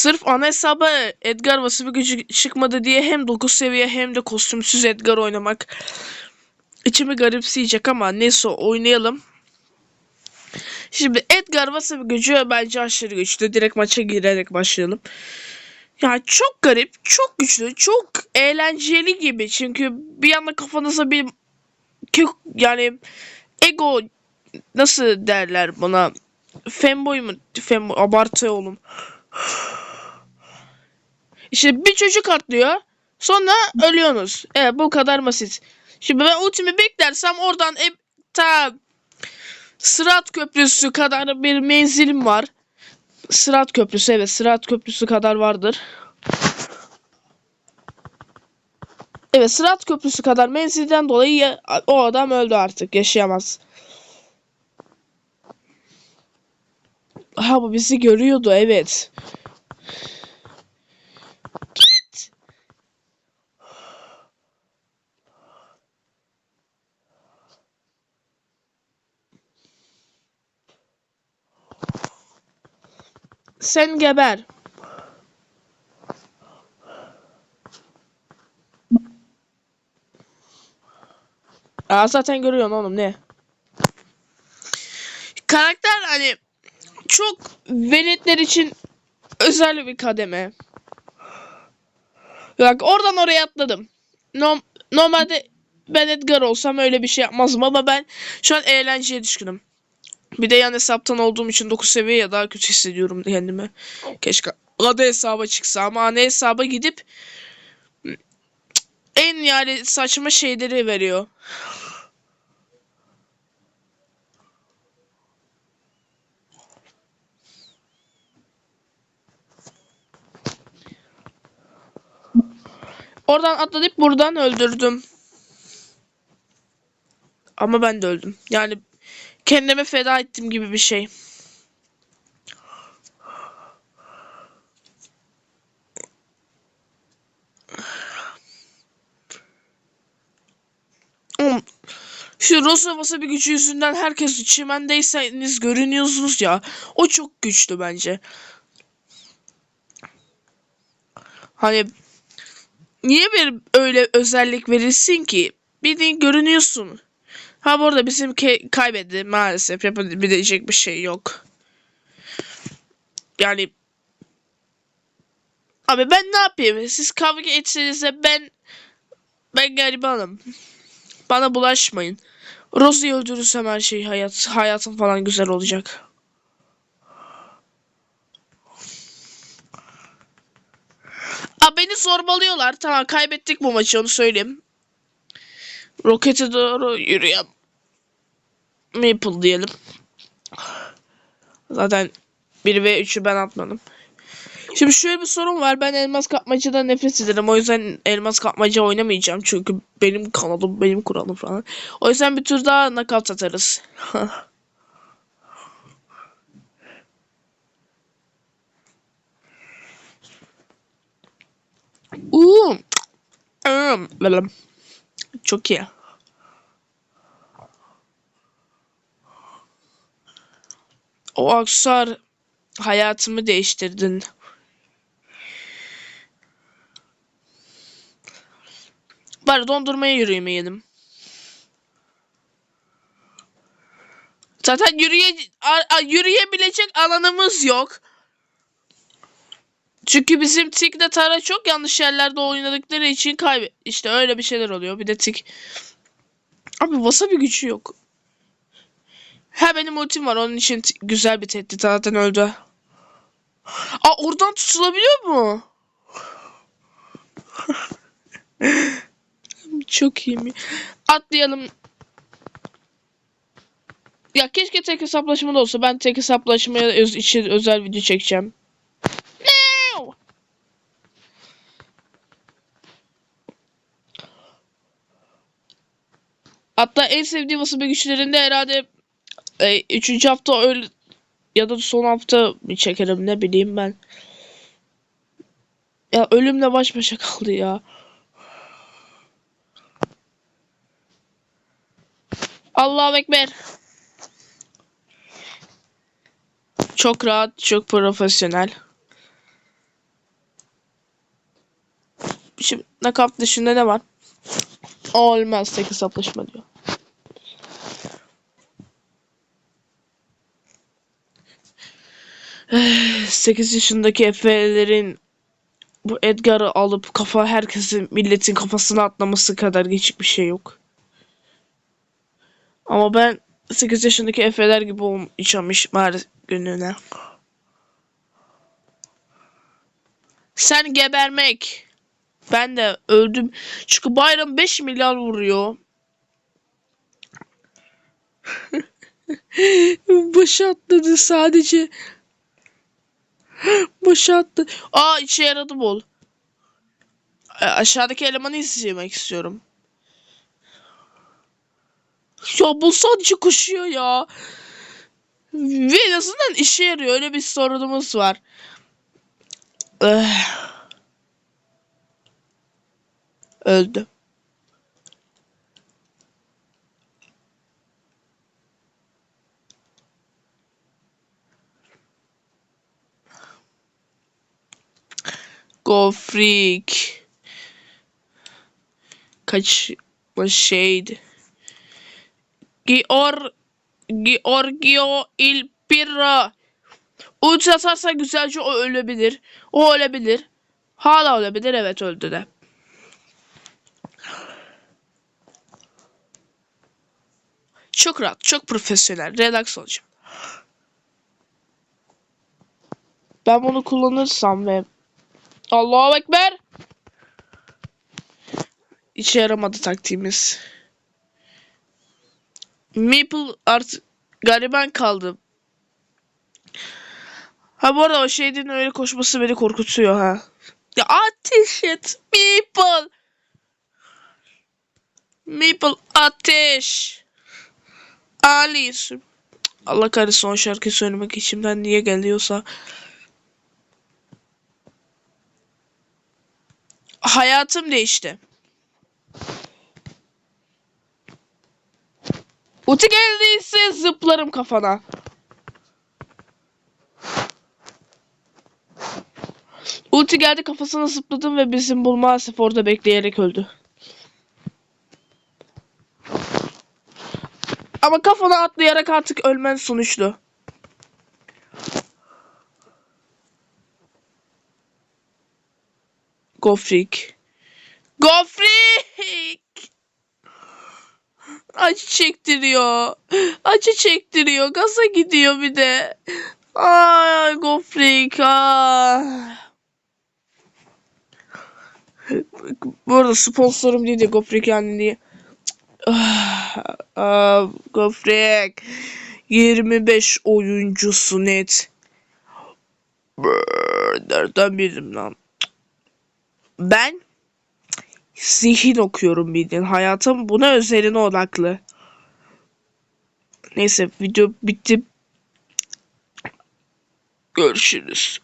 Sırf ana hesaba Edgar vasıfı gücü çıkmadı diye hem 9 seviye hem de kostümsüz Edgar oynamak içimi garipseyecek ama neyse oynayalım. Şimdi Edgar vasıfı gücü bence aşırı güçlü. Direkt maça girerek başlayalım. Ya çok garip, çok güçlü, çok eğlenceli gibi. Çünkü bir anda kafanıza bir yani ego nasıl derler buna femboy mu femboy abartı oğlum işte bir çocuk atlıyor sonra ölüyorsunuz evet bu kadar basit şimdi ben ultimi beklersem oradan e, ta Sırat Köprüsü kadar bir menzilim var Sırat Köprüsü evet Sırat Köprüsü kadar vardır Evet Sırat Köprüsü kadar menzilden dolayı o adam öldü artık yaşayamaz. Ha bu bizi görüyordu evet. Sen geber. Aa, zaten görüyorsun oğlum ne? Karakter hani çok veletler için özel bir kademe. Bak oradan oraya atladım. Norm normalde ben Edgar olsam öyle bir şey yapmazdım ama ben şu an eğlenceye düşkünüm. Bir de yan hesaptan olduğum için 9 seviye ya daha kötü hissediyorum kendimi. Keşke adı hesaba çıksa ama ana hesaba gidip en yani saçma şeyleri veriyor. Oradan atlayıp buradan öldürdüm. Ama ben de öldüm. Yani kendime feda ettim gibi bir şey. Şu Rosa Wasabi gücü yüzünden herkes çimendeyseniz görünüyorsunuz ya. O çok güçlü bence. Hani niye bir öyle özellik verilsin ki? Bildiğin görünüyorsun. Ha bu arada bizim kaybetti maalesef yapabilecek bir şey yok. Yani abi ben ne yapayım? Siz kavga etseniz de ben ben garibanım. Bana bulaşmayın. Rosie'yi öldürürsem her şey hayat hayatım falan güzel olacak. Aa, beni zorbalıyorlar. Tamam kaybettik bu maçı onu söyleyeyim. Rokete doğru yürüyen Maple diyelim. Zaten 1 ve 3'ü ben atmadım. Şimdi şöyle bir sorun var. Ben elmas kapmacadan nefret ederim. O yüzden elmas kapmaca oynamayacağım. Çünkü benim kanalım, benim kuralım falan. O yüzden bir tur daha nakavt atarız. Uuu. Böyle. Çok iyi. O aksar hayatımı değiştirdin. Bari dondurmaya yürüyemeyelim. Zaten yürüye a- a- yürüyebilecek alanımız yok. Çünkü bizim Tik'le Tara çok yanlış yerlerde oynadıkları için kaybet. İşte öyle bir şeyler oluyor. Bir de Tik. Abi wasabi gücü yok. Ha benim ultim var. Onun için güzel bir tehdit. Zaten öldü. Aa oradan tutulabiliyor mu? Çok iyi mi? Atlayalım. Ya keşke tek hesaplaşma da olsa. Ben tek hesaplaşmaya için özel video çekeceğim. Hatta en sevdiğim wasabi güçlerinde herhalde e, üçüncü hafta öyle ya da son hafta bir çekerim ne bileyim ben. Ya ölümle baş başa kaldı ya. Allahu Ekber. Çok rahat, çok profesyonel. Şimdi nakavt dışında ne var? Olmaz tek hesaplaşma diyor. 8 yaşındaki Efe'lerin bu Edgar'ı alıp kafa herkesin milletin kafasına atlaması kadar geçik bir şey yok. Ama ben 8 yaşındaki Efe'ler gibi olmayacağım işmar gününe. Sen gebermek. Ben de öldüm. Çünkü bayram 5 milyar vuruyor. Başı atladı sadece. Başı attı. Aa işe yaradı bol. A- Aşağıdaki elemanı izlemek istiyorum. Ya bu sadece koşuyor ya. Ve en azından işe yarıyor. Öyle bir sorunumuz var. Eh. Öldü. Go freak. Kaç şeydi. Gior Giorgio Il Pirro. Ulti atarsa güzelce o ölebilir. O ölebilir. Hala ölebilir. Evet öldü de. Çok rahat, çok profesyonel, relax olacağım. Ben bunu kullanırsam ve Allahu Ekber. İşe yaramadı taktiğimiz. Maple artık gariban kaldı. Ha bu arada o şeyden öyle koşması beni korkutuyor ha. Ya ateş et Maple. Maple ateş. Alice. Allah kahretsin o şarkıyı söylemek içimden niye geliyorsa. Hayatım değişti. Uti geldiyse zıplarım kafana. Ulti geldi kafasına zıpladım ve bizim bul maalesef orada bekleyerek öldü. Ama kafana atlayarak artık ölmen sonuçlu. Gofrik. Gofrik! Acı çektiriyor. Acı çektiriyor. Gaza gidiyor bir de. Ay Gofrik. Ah. Bu arada sponsorum değil de Gofrik yani diye. Ah, ah, Gofrik. 25 oyuncusu net. Nereden bildim lan? Ben zihin okuyorum bildiğin. Hayatım buna özeline odaklı. Neyse video bitti. Görüşürüz.